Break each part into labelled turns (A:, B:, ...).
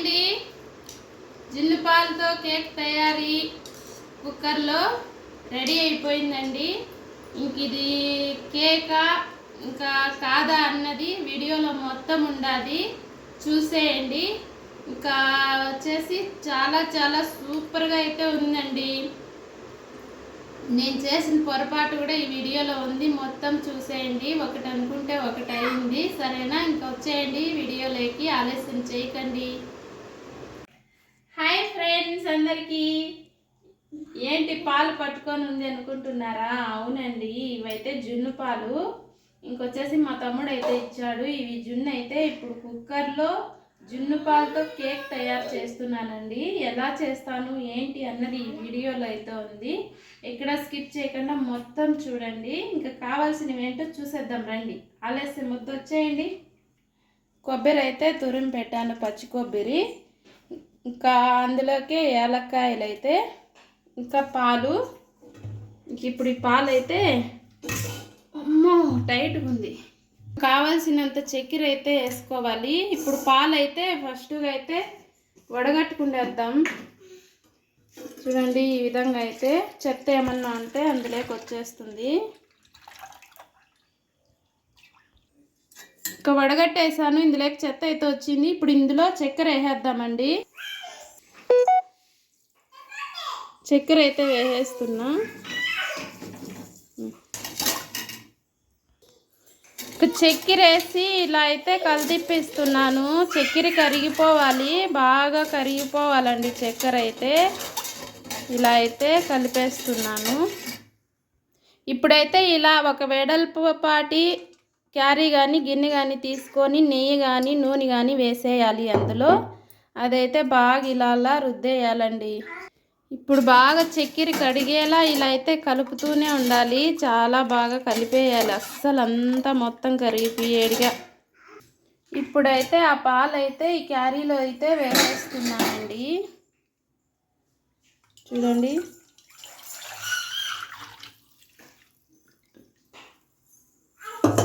A: అండి జిల్లు పాలతో కేక్ తయారీ కుక్కర్లో రెడీ అయిపోయిందండి. ఇంక ఇది కేకా? ఇంకా కాదా అన్నది వీడియోలో మొత్తం ఉండాది. చూసేయండి. ఇంకా వచ్చేసి చాలా చాలా సూపర్గా అయితే ఉందండి. నేను చేసిన పొరపాటు కూడా ఈ వీడియోలో ఉంది. మొత్తం చూసేయండి. ఒకటి అనుకుంటే ఒకటి అయింది. సరేనా? ఇంకా వచ్చేయండి వీడియోలోకి. ఆలస్యం చేయకండి. ఫ్రెండ్స్ అందరికీ ఏంటి పాలు పట్టుకొని ఉంది అనుకుంటున్నారా? అవునండి ఇవైతే జున్ను పాలు. ఇంకొచ్చేసి మా తమ్ముడు అయితే ఇచ్చాడు. ఇవి జున్ను అయితే ఇప్పుడు కుక్కర్లో జున్ను పాలతో కేక్ తయారు చేస్తున్నానండి. ఎలా చేస్తాను ఏంటి అన్నది ఈ వీడియోలో అయితే ఉంది. ఎక్కడ స్కిప్ చేయకుండా మొత్తం చూడండి. ఇంకా కావాల్సినవి ఏంటో చూసేద్దాం రండి. ఆలస్యం మొత్తం వచ్చేయండి. కొబ్బరి అయితే తురిమి పెట్టాను పచ్చి కొబ్బరి. ఇంకా అందులోకి ఏలక్కాయలు అయితే ఇంకా పాలు. ఇప్పుడు ఈ పాలు అయితే అమ్మో టైట్గా ఉంది కావాల్సినంత చక్కెర అయితే వేసుకోవాలి. ఇప్పుడు పాలు అయితే ఫస్ట్గా అయితే వడగట్టుకుండేద్దాం. చూడండి ఈ విధంగా అయితే చెత్త ఏమన్నా ఉంటే అందులోకి వచ్చేస్తుంది ఇంకా వడగట్టేసాను ఇందులోకి చెత్త అయితే వచ్చింది. ఇప్పుడు ఇందులో చక్కెర వేసేద్దామండి. చక్కెర అయితే వేసేస్తున్నా. చక్కెర వేసి ఇలా అయితే కలిదిప్పిస్తున్నాను. చక్కెర కరిగిపోవాలి బాగా కరిగిపోవాలండి చక్కెర అయితే. ఇలా అయితే కలిపేస్తున్నాను. ఇప్పుడైతే ఇలా ఒక వెడల్పు పాటి క్యారీ కానీ గిన్నె కానీ తీసుకొని నెయ్యి కానీ నూనె కానీ వేసేయాలి అందులో. అదైతే బాగా ఇలా రుద్దేయాలండి. ఇప్పుడు బాగా చక్కెర కడిగేలా ఇలా అయితే కలుపుతూనే ఉండాలి. చాలా బాగా కలిపేయాలి. అస్సలు అంతా మొత్తం కరిగిపోయేడిగా. ఇప్పుడైతే ఆ పాలు అయితే ఈ క్యారీలో అయితే వేసేస్తున్నానండి. చూడండి.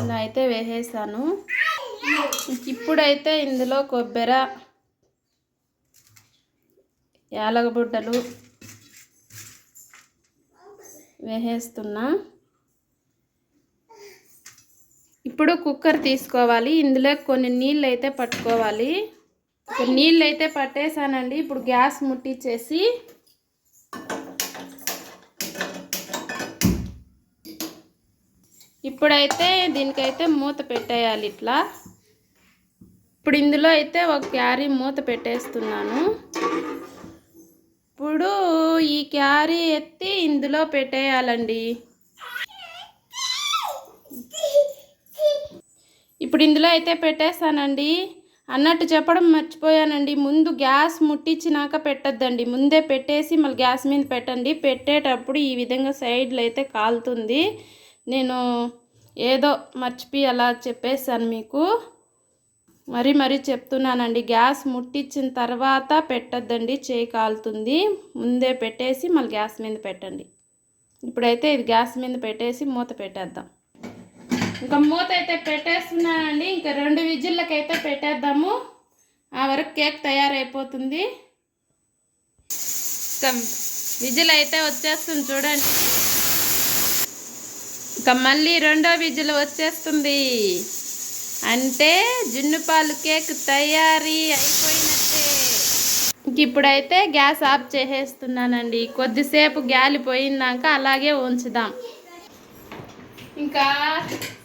A: ఇలా అయితే వేసేసాను. ఇప్పుడైతే ఇందులో కొబ్బరి యాలగబుడ్డలు వేసేస్తున్నా. ఇప్పుడు కుక్కర్ తీసుకోవాలి. ఇందులో కొన్ని నీళ్ళు అయితే పట్టుకోవాలి. నీళ్ళు అయితే పట్టేసానండి. ఇప్పుడు గ్యాస్ ముట్టించేసి ఇప్పుడైతే దీనికైతే మూత పెట్టేయాలి ఇట్లా. ఇప్పుడు ఇందులో అయితే ఒక క్యారీ మూత పెట్టేస్తున్నాను. ఇప్పుడు ఈ క్యారీ ఎత్తి ఇందులో పెట్టేయాలండి. ఇప్పుడు ఇందులో అయితే పెట్టేస్తానండి. అన్నట్టు చెప్పడం మర్చిపోయానండి. ముందు గ్యాస్ ముట్టించినాక పెట్టద్దండి. ముందే పెట్టేసి మళ్ళీ గ్యాస్ మీద పెట్టండి. పెట్టేటప్పుడు ఈ విధంగా సైడ్లో అయితే కాలుతుంది. నేను ఏదో మర్చిపోయి అలా చెప్పేసాను మీకు. మరీ మరీ చెప్తున్నానండి. గ్యాస్ ముట్టించిన తర్వాత పెట్టద్దండి. చేయి కాలుతుంది. ముందే పెట్టేసి మళ్ళీ గ్యాస్ మీద పెట్టండి. ఇప్పుడైతే ఇది గ్యాస్ మీద పెట్టేసి మూత పెట్టేద్దాం. ఇంకా మూత అయితే పెట్టేస్తున్నానండి. ఇంకా రెండు విజిల్లకైతే పెట్టేద్దాము. ఆ వరకు కేక్ తయారైపోతుంది. ఇంకా విజిల్ అయితే వచ్చేస్తుంది చూడండి. ఇంకా మళ్ళీ రెండో విజిల్ వచ్చేస్తుంది. అంటే జున్ను పాలు కేక్ తయారీ అయిపోయినట్టే. ఇంక ఇప్పుడైతే గ్యాస్ ఆఫ్ చేసేస్తున్నానండి. కొద్దిసేపు గాలి పోయినాక అలాగే ఉంచుదాం. ఇంకా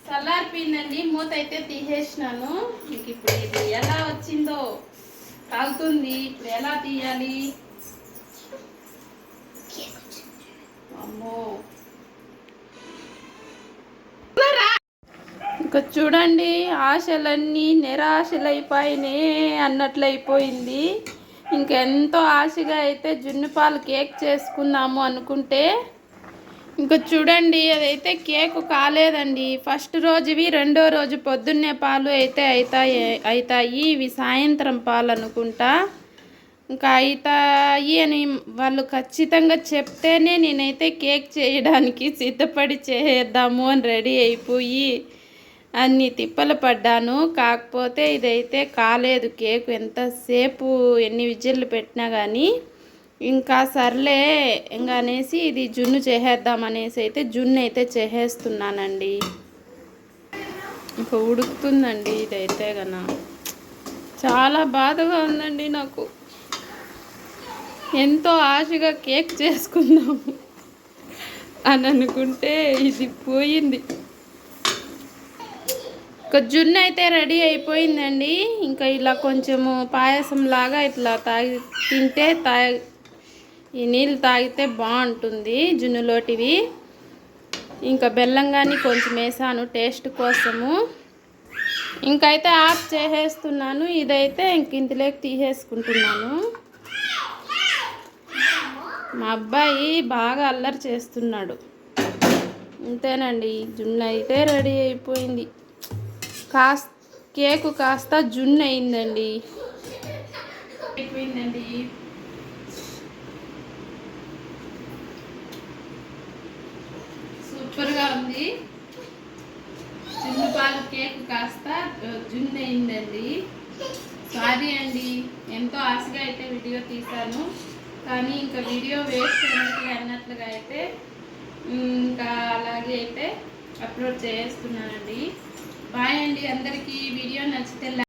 A: చల్లారిపోయిందండి మూత అయితే తీసేసినాను. ఇంక ఇప్పుడు ఇది ఎలా వచ్చిందో కాలుతుంది. ఇప్పుడు ఎలా తీయాలి? అమ్మో. ఇంకా చూడండి ఆశలన్నీ నిరాశలైపోయినాయి అన్నట్లయిపోయింది ఇంకెంతో ఆశగా అయితే జున్ను పాలు కేక్ చేసుకుందాము అనుకుంటే ఇంకా చూడండి అదైతే కేక్ కాలేదండి. ఫస్ట్ రోజువి రెండో రోజు పొద్దున్నే పాలు అయితే అవుతాయి అవుతాయి ఇవి సాయంత్రం పాలు అనుకుంటా ఇంకా అవుతాయి అని వాళ్ళు ఖచ్చితంగా చెప్తేనే నేనైతే కేక్ చేయడానికి సిద్ధపడి చేద్దాము అని రెడీ అయిపోయి అన్ని తిప్పలు పడ్డాను. కాకపోతే ఇదైతే కాలేదు. కేక్ ఎంతసేపు ఎన్ని విజిల్లు పెట్టినా కానీ ఇంకా సర్లే ఇంకా అనేసి ఇది జున్ను చేసేద్దాం అనేసి అయితే జున్ను అయితే చేసేస్తున్నానండి. ఇంకా ఉడుకుతుందండి ఇదైతే కన చాలా బాధగా ఉందండి నాకు. ఎంతో ఆశగా కేక్ చేసుకుందాము అని అనుకుంటే ఇది పోయింది. ఇక జున్ను అయితే రెడీ అయిపోయిందండి. ఇంకా ఇలా కొంచెము పాయసం లాగా ఇట్లా తాగి తింటే తాగి ఈ నీళ్ళు తాగితే బాగుంటుంది జున్నులోటివి. ఇంకా బెల్లం కానీ కొంచెం వేసాను టేస్ట్ కోసము. ఇంకైతే ఆఫ్ చేసేస్తున్నాను. ఇదైతే ఇంక ఇంతలోకి తీసేసుకుంటున్నాను. మా అబ్బాయి బాగా అల్లరి చేస్తున్నాడు. అంతేనండి జున్ను అయితే రెడీ అయిపోయింది. కాస్ కేకు కాస్త జున్ను అయిందండి. అయిపోయిందండి. సూపర్గా ఉంది. జున్ను పాలు కేక్ కాస్త జున్ను అయిందండి. సారీ అండి ఎంతో ఆశగా అయితే వీడియో తీశాను. కానీ ఇంకా వీడియో వేస్ట్ అయినట్లుగా అన్నట్లుగా అయితే ఇంకా అలాగే అయితే అప్లోడ్ చేస్తున్నానండి. బాయ్ అండి అందరికీ వీడియో నచ్చితే